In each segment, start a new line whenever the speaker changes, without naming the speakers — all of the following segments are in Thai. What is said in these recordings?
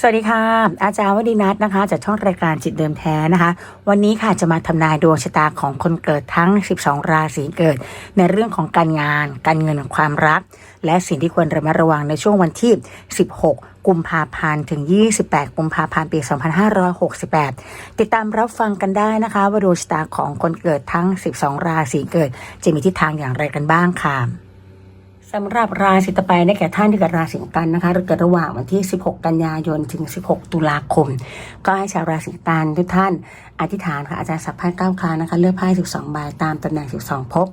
สวัสดีค่ะ อาจารย์วดีนัทนะคะจากช่องรายการจิตเดิมแท้นะคะ วันนี้ค่ะจะมาทำนายดวงชะตาของคนเกิดทั้ง 12 ราศีเกิด ในเรื่องของการงาน การเงินความรัก และสิ่งที่ควรระมัดระวังในช่วงวันที่ 16กุมภาพันธ์ถึง 28 กุมภาพันธ์ ปี 2568 ติดตามรับฟังกันได้นะคะว่าดวงชะตาของคนเกิดทั้ง 12 ราศีเกิด จะมีทิศทางอย่างไรกันบ้างค่ะ สำหรับราศีต่อไปได้แก่ท่านที่เกิดราศีกันนะคะเกิดระหว่างวันที่ 16 กันยายนถึง 16 ตุลาคม ก็ให้ชาวราศีกันทุกท่านอธิษฐานค่ะอาจารย์สัพไพ่เก้าครานะคะ เลือกไพ่12ใบตามตำแหน่ง 12 ภพ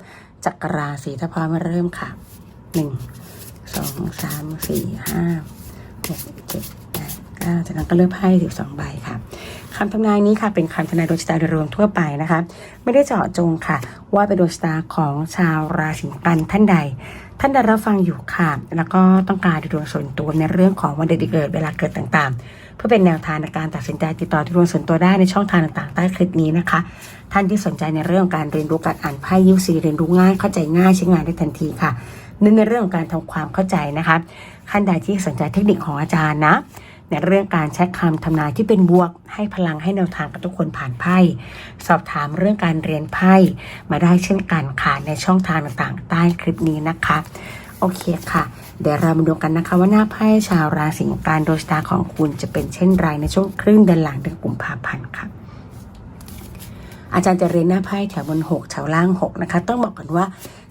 จักรราศีถ้าพร้อมมาเริ่มค่ะ 1 2 3 4 5 6 7 8 9จากนั้นก็เลือกไพ่12 ใบค่ะ คำทำนายนี้ค่ะเป็นคำทำนายดวงชะตาโดยรวมทั่วไปนะคะ ไม่ได้เจาะจงค่ะ ว่าเป็นดวงชะตาของชาวราศีกันท่านใด ท่านใดรับฟังอยู่ค่ะ แล้วก็ต้องการดูดวงส่วนตัวในเรื่องของวันเดือนเกิดเวลาเกิดต่างๆ เพื่อเป็นแนวทางในการตัดสินใจติดต่อดูดวงส่วนตัวได้ในช่องทางต่างๆ ใต้คลิปนี้นะคะ ท่านที่สนใจในเรื่องการเรียนรู้การอ่านไพ่ยิวซีเรียนรู้ง่ายเข้าใจง่ายใช้งานได้ทันทีค่ะเน้นในเรื่องของการทำความเข้าใจนะคะท่านใดที่สนใจเทคนิคของอาจารย์นะ ในเรื่องการใช้คำทำนายที่เป็นบวก ให้พลังให้แนวทางกับทุกคนผ่านไพ่ สอบถามเรื่องการเรียนไพ่มาได้เช่นกันค่ะในช่องทางต่างๆ ใต้คลิปนี้นะคะ โอเคค่ะ เดี๋ยวเรามาดูกันนะคะว่าหน้าไพ่ชาวราศีกันโดยชะตาของคุณจะเป็นเช่นไรในช่วงครึ่งเดือนหลังเดือนกุมภาพันธ์ค่ะอาจารย์จะเรียนหน้าไพ่แถวบนหกแถวล่างหกนะคะ ต้องบอกกันว่า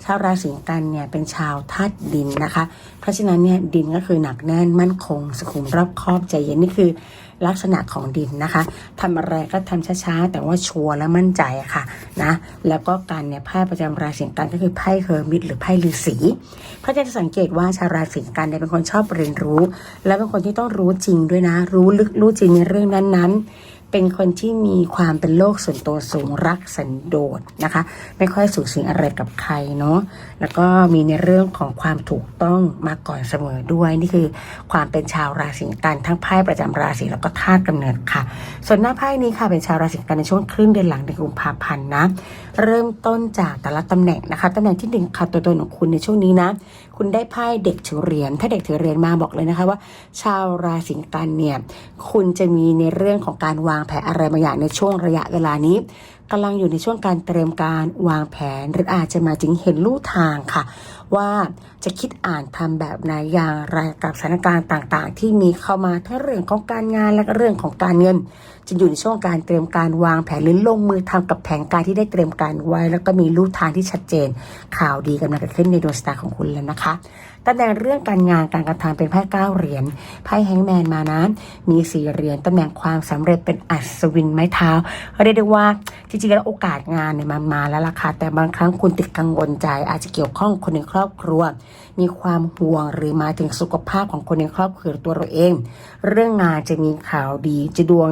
ชาวราศีกันเนี่ยเป็นชาวธาตุดินนะคะ เพราะฉะนั้นเนี่ยดินก็คือหนักแน่นมั่นคง สุขุมรอบคอบใจเย็นนี่คือลักษณะของดินนะคะทำอะไรก็ทำช้าๆ แต่ว่าชัวร์และมั่นใจะค่ะนะ แล้วก็การเนี่ยไพ่ประจำราศีกันก็คือไพ่เฮอร์มิตหรือไพ่ฤาษีเพราะจะสังเกตว่าชาวราศีกันเนี่ยเป็นคนชอบเรียนรู้ และเป็นคนที่ต้องรู้จริงด้วยนะ รู้ลึกรู้จริงในเรื่องนั้นๆ เป็นคนที่มีความเป็นโลกส่วนตัวสูงรักสันโดษนะคะ ไม่ค่อยสูงสิงอะไรกับใครเนาะแล้วก็มีในเรื่องของความถูกต้องมาก่อนเสมอด้วย นี่คือความเป็นชาวราศีกันทั้งไพ่ประจำราศีแล้วก็ธาตุกำเนิดค่ะ ส่วนหน้าไพ่นี้ค่ะเป็นชาวราศีกันในช่วงครึ่งเดือนหลังเดือนกุมภาพันธ์นะ เริ่มต้นจากแต่ละตำแหน่งนะคะตำแหน่งที่หนึ่งค่ะตัวตนของคุณในช่วงนี้นะ คุณได้ไพ่เด็กถือเหรียญถ้าเด็กถือเหรียญมาบอกเลยนะคะว่า ชาวราศีกันเนี่ยคุณจะมีในเรื่องของการวางแผนอะไรบางอย่างในช่วงระยะเวลานี้ กำลังอยู่ในช่วงการเตรียมการวางแผน หรืออาจจะมาถึงเห็นลู่ทางค่ะ ว่าจะคิดอ่านทำแบบไหนอย่างไรกับสถานการณ์ต่างๆ ที่มีเข้ามาทั้งเรื่องของการงานและเรื่องของการเงินจะอยู่ในช่วงการเตรียมการวางแผนหรือลงมือทำกับแผนการที่ได้เตรียมการไว้ แล้วก็มีลู่ทางที่ชัดเจน ข่าวดีกำลังเกิดขึ้นในดวงชะตาของคุณแล้วนะคะ ตำแหน่งเรื่องการงานการกระทำเป็นไพ่เก้าเหรียญไพ่แฮงแมนมานั้นมีสี่เหรียญตำแหน่งความสำเร็จเป็นอัศวินไม้เท้าเรียกได้ว่าจริงๆแล้วโอกาสงานเนี่ยมันมาแล้วล่ะค่ะแต่บางครั้งคุณติดกังวลใจ อาจจะเกี่ยวข้องคนในครอบครัว มีความห่วงหรือมาถึงสุขภาพของคนในครอบครัวตัวเราเอง เรื่องงานจะมีข่าวดี จะดวง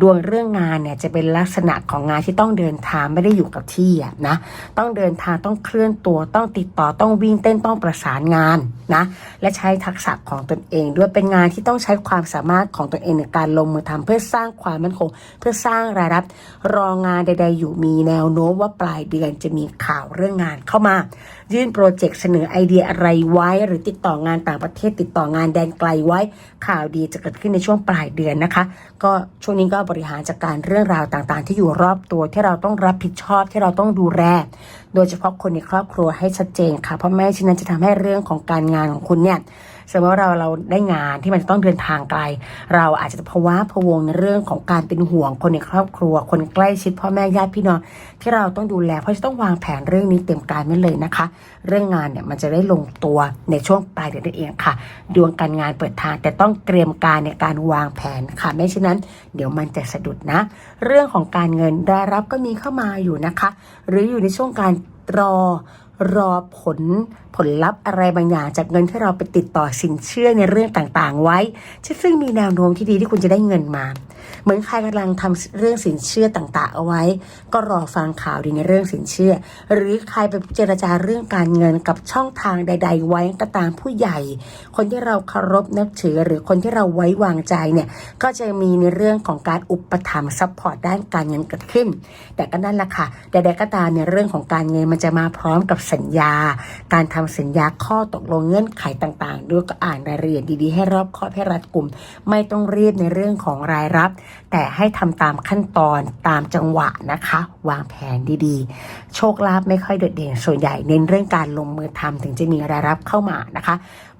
ดวงเรื่องงานเนี่ยจะเป็นลักษณะของงานที่ต้องเดินทางไม่ได้อยู่กับที่นะต้องเดินทางต้องเคลื่อนตัวต้องติดต่อต้องวิ่งเต้นต้องประสานงานานนะและใช้ทักษะของตนเอง ด้วยเป็นงานที่ต้องใช้ความสามารถของตนเองในการลงมือทำเพื่อสร้างความมั่นคง เพื่อสร้างรายรับ รองานใด ๆ อยู่มีแนวโน้มว่าปลายเดือนจะมีข่าวเรื่องงานเข้ามา ยื่นโปรเจกต์เสนอไอเดียอะไรไว้ หรือติดต่องานต่างประเทศ ติดต่องานแดนไกลไว้ ข่าวดีจะเกิดขึ้นในช่วงปลายเดือนนะคะ ก็ช่วงนี้ก็บริหารจัดการเรื่องราวต่างๆ ที่อยู่รอบตัวที่เราต้องรับผิดชอบที่เราต้องดูแลโดยเฉพาะคนในครอบครัวให้ชัดเจนค่ะเพราะไม่เช่นนั้นจะทำให้เรื่องของการงานของคุณเนี่ยสมมติว่าเราเราได้งานที่มันจะต้องเดินทางไกล เราอาจจะภาวะพะวงในเรื่องของการเป็นห่วงคนในครอบครัว คนใกล้ชิดพ่อแม่ญาติพี่น้องที่เราต้องดูแล เพราะจะต้องวางแผนเรื่องนี้เต็มการไม่เลยนะคะ เรื่องงานเนี่ยมันจะได้ลงตัวในช่วงปลายเดือนนั่นเองค่ะ ดวงการงานเปิดทางแต่ต้องเตรียมการในการวางแผนค่ะ ไม่เช่นนั้น เดี๋ยวมันจะสะดุดนะ เรื่องของการเงินได้รับก็มีเข้ามาอยู่นะคะ หรืออยู่ในช่วงการรอ รอผลผลลัพธ์อะไรบางอย่างจากเงินที่เราไปติดต่อสินเชื่อในเรื่องต่างๆ ไว้ซึ่งมีแนวโน้มที่ดีที่คุณจะได้เงินมา เหมือนใครกำลังทำเรื่องสินเชื่อต่างๆ เอาไว้ ก็รอฟังข่าวดีในเรื่องสินเชื่อ หรือใครไปเจรจาเรื่องการเงินกับช่องทางใด ๆ ไว้ก็ตามผู้ใหญ่ คนที่เราเคารพนับถือหรือคนที่เราไว้วางใจเนี่ยก็จะมีในเรื่องของการอุปถัมภ์ซัพพอร์ตด้านการเงินเกิดขึ้น แต่ก็นั่นแหละค่ะใดๆก็ตามในเรื่องของการเงินมันจะมาพร้อมกับสัญญา การทำสัญญาข้อตกลงเงื่อนไขต่างๆ ด้วยก็อ่านรายละเอียดดีๆ ให้รอบคอบให้รัดกุม ไม่ต้องรีบในเรื่องของรายรับ แต่ให้ทำตามขั้นตอนตามจังหวะนะคะ วางแผนดีๆ โชคลาภไม่ค่อยโดดเด่นส่วนใหญ่เน้นเรื่องการลงมือทำถึงจะมีรายรับเข้ามานะคะ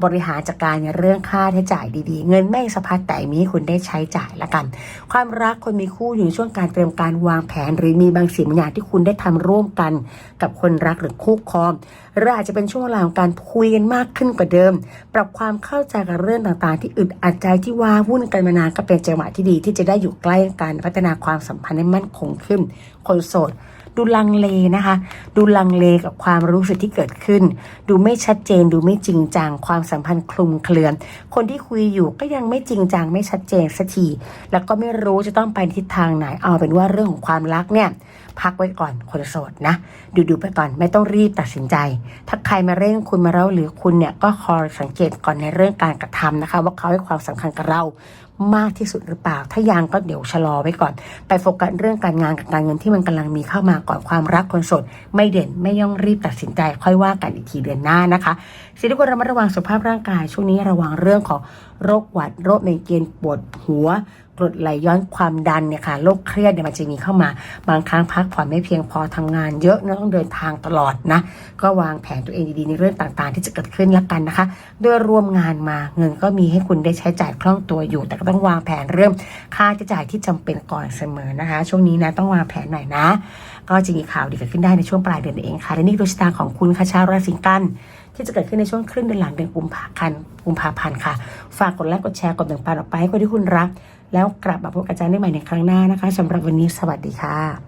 บริหารจัดการในเรื่องค่าใช้จ่ายดีๆ เงินไม่สะพัดแต่มีให้คุณได้ใช้จ่ายละกัน ความรักคนมีคู่อยู่ในช่วงการเตรียมการวางแผน หรือมีบางสิ่งบางอย่างที่คุณได้ทำร่วมกันกับคนรักหรือคู่ครองหรืออาจจะเป็นช่วงเวลาของการคุยกันมากขึ้นกว่าเดิม ปรับความเข้าใจกับเรื่องต่างๆ ที่อึดอัดใจที่ว้าวุ่นกันมานานก็เป็นจังหวะที่ดีที่จะได้อยู่ใกล้กันพัฒนาความสัมพันธ์ให้มั่นคงขึ้น คนโสด ดูลังเลนะคะ ดูลังเลกับความรู้สึกที่เกิดขึ้น ดูไม่ชัดเจน ดูไม่จริงจัง ความสัมพันธ์คลุมเคลือนคนที่คุยอยู่ก็ยังไม่จริงจัง ไม่ชัดเจนสักที แล้วก็ไม่รู้จะต้องไปทิศทางไหน เอาเป็นว่าเรื่องของความรักเนี่ยพักไว้ก่อนคนโสดนะ ดูดูไปก่อนไม่ต้องรีบตัดสินใจ ถ้าใครมาเร่งคุณมาเล่าหรือคุณเนี่ยก็คอยสังเกตก่อนในเรื่องการกระทำนะคะ ว่าเขาให้ความสำคัญกับเรามากที่สุดหรือเปล่า ถ้ายังก็เดี๋ยวชะลอไว้ก่อน ไปโฟกัสเรื่องการงานกับการเงินที่มันกำลังมีเข้ามาก่อนความรักคนโสด ไม่เด่นไม่ย่องรีบตัดสินใจ ค่อยว่ากันอีกทีเดือนหน้านะคะสิ่งที่ควรระมัดระวังสุขภาพร่างกายช่วงนี้ระวังเรื่องของโรคหวัดโรคไมเกรนปวดหัวกรดไหลย้อนความดันเนี่ยค่ะโรคเครียดเนี่ยมันจะมีเข้ามา บางครั้งพักผ่อนไม่เพียงพอทำงานเยอะนะต้องเดินทางตลอดนะ ก็วางแผนตัวเองดีๆในเรื่องต่างๆ ที่จะเกิดขึ้นละกันนะคะโดยร่วมงานมาเงินก็มีให้คุณได้ใช้จ่ายคล่องตัวอยู่ แต่ก็ต้องวางแผนเรื่องค่าใช้จ่ายที่จำเป็นก่อนเสมอนะคะ ช่วงนี้นะต้องวางแผนหน่อยนะ ก็จะมีข่าวดีเกิดขึ้นได้ในช่วงปลายเดือนเองค่ะและนี่ดวงชะตาของคุณค่ะชาวราศีกัน ที่จะเกิดขึ้นในช่วงครึ่งเดือนหลังเดือนกุมภาพันธ์กุมภาพันธ์ค่ะ ฝากกดไลค์กดแชร์กดแบ่งปันออกไปให้คนที่คุณรัก แล้วกลับมาพบกับอาจารย์ได้ใหม่ในครั้งหน้านะคะสำหรับวันนี้สวัสดีค่ะ